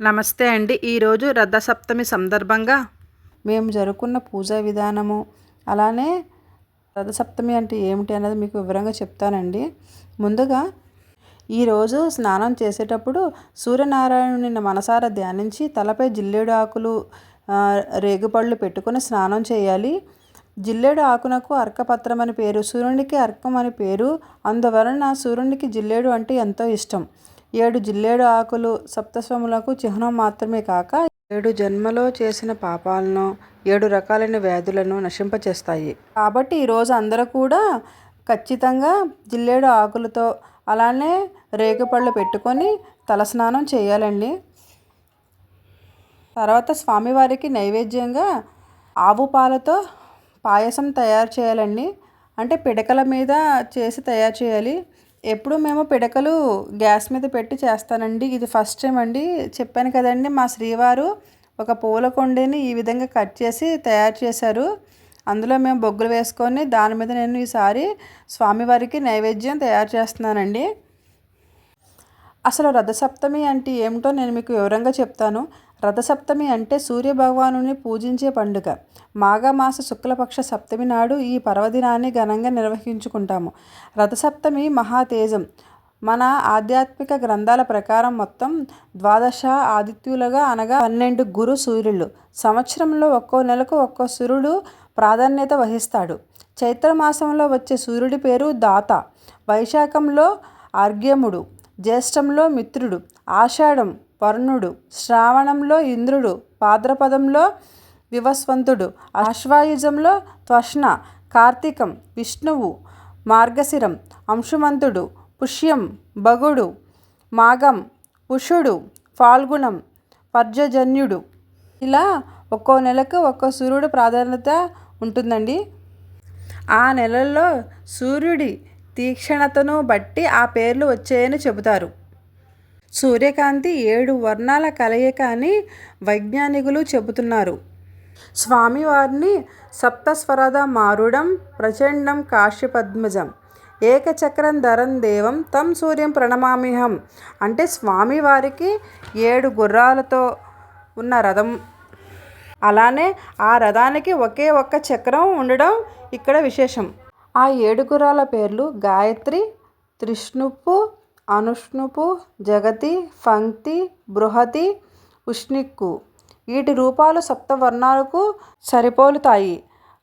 నమస్తే అండి. ఈరోజు రథసప్తమి సందర్భంగా మేము జరుపుకున్న పూజా విధానము అలానే రథసప్తమి అంటే ఏమిటి అనేది మీకు వివరంగా చెప్తానండి. ముందుగా ఈరోజు స్నానం చేసేటప్పుడు సూర్యనారాయణుని మనసారా ధ్యానించి తలపై జిల్లేడు ఆకులు రేగుపళ్ళు పెట్టుకుని స్నానం చేయాలి. జిల్లేడు ఆకునకు అర్కపత్రం అని పేరు సూర్యునికి అర్కం అని పేరు అందువలన సూర్యునికి జిల్లేడు అంటే ఎంతో ఇష్టం. ఏడు జిల్లేడు ఆకులు సప్తస్వములకు చిహ్నం మాత్రమే కాక ఏడు జన్మలో చేసిన పాపాలను ఏడు రకాలైన వ్యాధులను నశింపచేస్తాయి. కాబట్టి ఈరోజు అందరూ కూడా ఖచ్చితంగా జిల్లేడు ఆకులతో అలానే రేగుపళ్ళు పెట్టుకొని తలస్నానం చేయాలండి. తర్వాత స్వామివారికి నైవేద్యంగా ఆవు పాలతో పాయసం తయారు చేయాలండి. అంటే పిడకల మీద చేసి తయారు చేయాలి. ఎప్పుడు మేము పిడకలు గ్యాస్ మీద పెట్టి చేస్తానండి. ఇది ఫస్ట్ టైం అండి. చెప్పాను కదండి మా శ్రీవారు ఒక పూల కొండని ఈ విధంగా కట్ చేసి తయారు చేశారు. అందులో మేము బొగ్గులు వేసుకొని దాని మీద నేను ఈసారి స్వామివారికి నైవేద్యం తయారు చేస్తున్నానండి. అసలు రథసప్తమి అంటే ఏమిటో నేను మీకు వివరంగా చెప్తాను. రథసప్తమి అంటే సూర్య భగవానుని పూజించే పండుగ. మాఘమాస శుక్లపక్ష సప్తమి నాడు ఈ పర్వదినాన్ని ఘనంగా నిర్వహించుకుంటాము. రథసప్తమి మహాతేజం. మన ఆధ్యాత్మిక గ్రంథాల ప్రకారం మొత్తం ద్వాదశ ఆదిత్యులుగా అనగా పన్నెండు గురు సూర్యులు. సంవత్సరంలో ఒక్కో నెలకు ఒక్కో సూర్యుడు ప్రాధాన్యత వహిస్తాడు. చైత్రమాసంలో వచ్చే సూర్యుడి పేరు దాత. వైశాఖంలో అర్ఘ్యముడు జ్యేష్టంలో మిత్రుడు. ఆషాఢం వరుణుడు శ్రావణంలో ఇంద్రుడు భాద్రపదంలో వివస్వంతుడు ఆశ్వాయుజంలో త్వష్ణ కార్తీకం విష్ణువు మార్గశిరం అంశుమంతుడు పుష్యం భగుడు మాగం పుషుడు ఫాల్గుణం పర్జజన్యుడు. ఇలా ఒక్కో నెలకు ఒక్కో సూర్యుడు ప్రాధాన్యత ఉంటుందండి. ఆ నెలల్లో సూర్యుడి తీక్షణతను బట్టి ఆ పేర్లు వచ్చాయని చెబుతారు. సూర్యకాంతి ఏడు వర్ణాల కలయిక అని వైజ్ఞానికులు చెబుతున్నారు. స్వామివారిని సప్తస్వరద మారుడం ప్రచండం కాశ్యపద్మజం ఏకచక్రం ధరం దేవం తం సూర్యం ప్రణమామిహం అంటే స్వామివారికి ఏడు గుర్రాలతో ఉన్న రథం. అలానే ఆ రథానికి ఒకే ఒక్క చక్రం ఉండడం ఇక్కడ విశేషం. ఆ ఏడు గుర్రాల పేర్లు గాయత్రి త్రిష్ణుప్పు అనుష్ణుపు జగతి ఫంక్తి బృహతి ఉష్ణిక్కు. వీటి రూపాలు సప్తవర్ణాలకు సరిపోలుతాయి.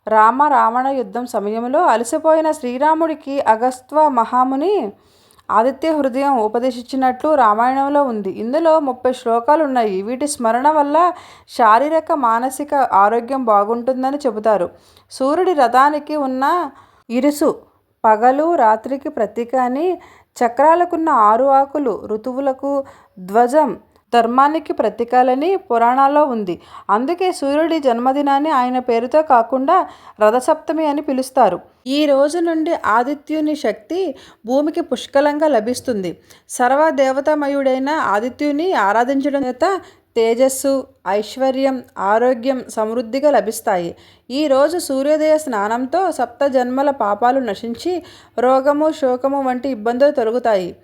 రామ రావణ యుద్ధం సమయంలో అలసిపోయిన శ్రీరాముడికి అగస్త్వ మహాముని ఆదిత్య హృదయం ఉపదేశించినట్లు రామాయణంలో ఉంది. ఇందులో ముప్పై శ్లోకాలు ఉన్నాయి వీటి స్మరణ వల్ల శారీరక మానసిక ఆరోగ్యం బాగుంటుందని చెబుతారు. సూర్యుడి రథానికి ఉన్న ఇరుసు పగలు రాత్రికి ప్రతీక అని చక్రాలకున్న ఆరు ఆకులు ఋతువులకు ధ్వజం ధర్మానికి ప్రతీకాలని పురాణాల్లో ఉంది. అందుకే సూర్యుడి జన్మదినాన్ని ఆయన పేరుతో కాకుండా రథసప్తమి అని పిలుస్తారు. ఈ రోజు నుండి ఆదిత్యుని శక్తి భూమికి పుష్కలంగా లభిస్తుంది. సర్వదేవతామయుడైన ఆదిత్యుని ఆరాధించడం చేత తేజస్సు ఐశ్వర్యం ఆరోగ్యం సమృద్ధిగా లభిస్తాయి. ఈరోజు సూర్యోదయ స్నానంతో సప్త జన్మల పాపాలు నశించి రోగము శోకము వంటి ఇబ్బందులు తొలగుతాయి.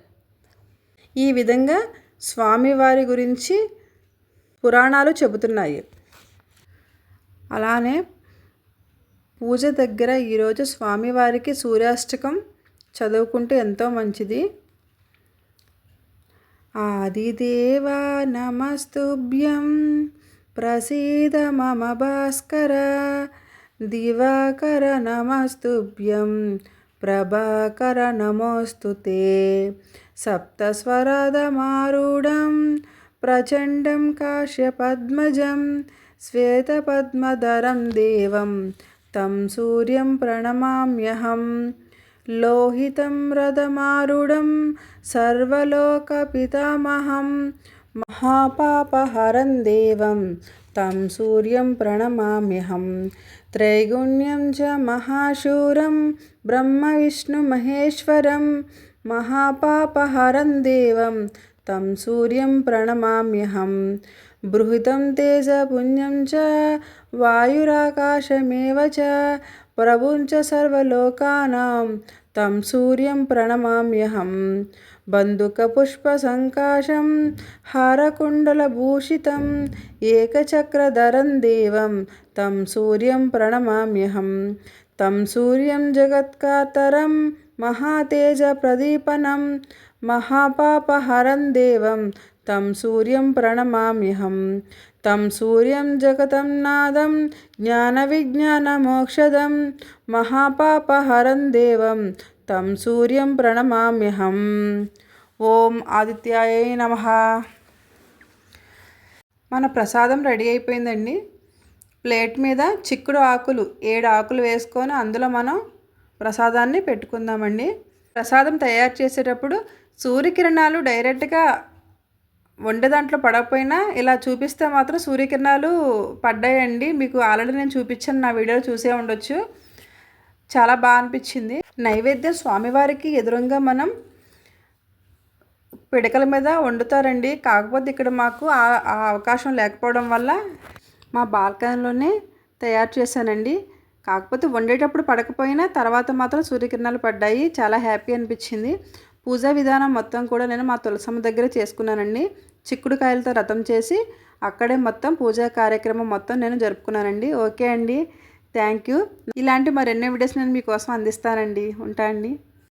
ఈ విధంగా స్వామివారి గురించి పురాణాలు చెబుతున్నాయి. అలానే పూజ దగ్గర ఈరోజు స్వామివారికి సూర్యాష్టకం చదువుకుంటే ఎంతో మంచిది. ఆదిదేవా నమస్తుభ్యం. ప్రసీద మమ భాస్కర. దివాకర నమస్తుభ్యం. ప్రభాకర నమోస్తు తే. సప్తస్వరదమారూఢం ప్రచండం కాశ్యపద్మజం. శ్వేతపద్మధరం దేవం. తం సూర్యం ప్రణమామ్యహం. లోహితం రథమారుఢం సర్వలోకపితామహం మహాపాపహరం దేవం తం సూర్యం ప్రణమామ్యహం. త్రైగుణ్యం చ మహాశూరం బ్రహ్మ విష్ణు మహేశ్వరం. మహాపాపహరం దేవం తం సూర్యం ప్రణమామ్యహం. బృహృతం తేజపుణ్యం చ వాయురాకాశమేవ చ ప్రభుం చ సర్వలోకానాం. तं सूर्यं प्रणमाम्यहं बन्धुकपुष्पसङ्काशं हारकुण्डलभूषितं एकचक्रधरं देवं तं सूर्यं प्रणमाम्यहं तं सूर्यं जगत्कातरं महातेजप्रदीपनं మహాపాపహరం దేవం తం సూర్యం ప్రణమామ్యహం. తం సూర్యం జగతం నాదం జ్ఞాన విజ్ఞానమోక్షదం మహాపాపహరం దేవం తం సూర్యం ప్రణమామ్యహం. ఓం ఆదిత్యాయ నమ. మన ప్రసాదం రెడీ అయిపోయిందండి. ప్లేట్ మీద చిక్కుడు ఆకులు ఏడు ఆకులు వేసుకొని అందులో మనం ప్రసాదాన్ని పెట్టుకుందామండి. ప్రసాదం తయారు చేసేటప్పుడు సూర్యకిరణాలు డైరెక్ట్గా వండే దాంట్లో పడకపోయినా ఇలా చూపిస్తే మాత్రం సూర్యకిరణాలు పడ్డాయండి. మీకు ఆల్రెడీ నేను చూపించాను నా వీడియోలో చూసే ఉండొచ్చు. చాలా బాగా అనిపించింది. నైవేద్యం స్వామివారికి ఎదురుగా మనం పిడకల మీద వండుతారండి. కాకపోతే ఇక్కడ మాకు ఆ అవకాశం లేకపోవడం వల్ల మా బాల్కనీలోనే తయారు చేశానండి. కాకపోతే వండేటప్పుడు పడకపోయినా తర్వాత మాత్రం సూర్యకిరణాలు పడ్డాయి. చాలా హ్యాపీ అనిపించింది. పూజా విధానం మొత్తం కూడా నేను మా తులసమ్మ దగ్గర చేసుకున్నానండి. చిక్కుడుకాయలతో రథం చేసి అక్కడే మొత్తం పూజా కార్యక్రమం మొత్తం నేను జరుపుకున్నానండి. ఓకే అండి. Thank you. ఇలాంటి మరెన్నో వీడియోస్ నేను మీకోసం అందిస్తానండి. ఉంటా అండి.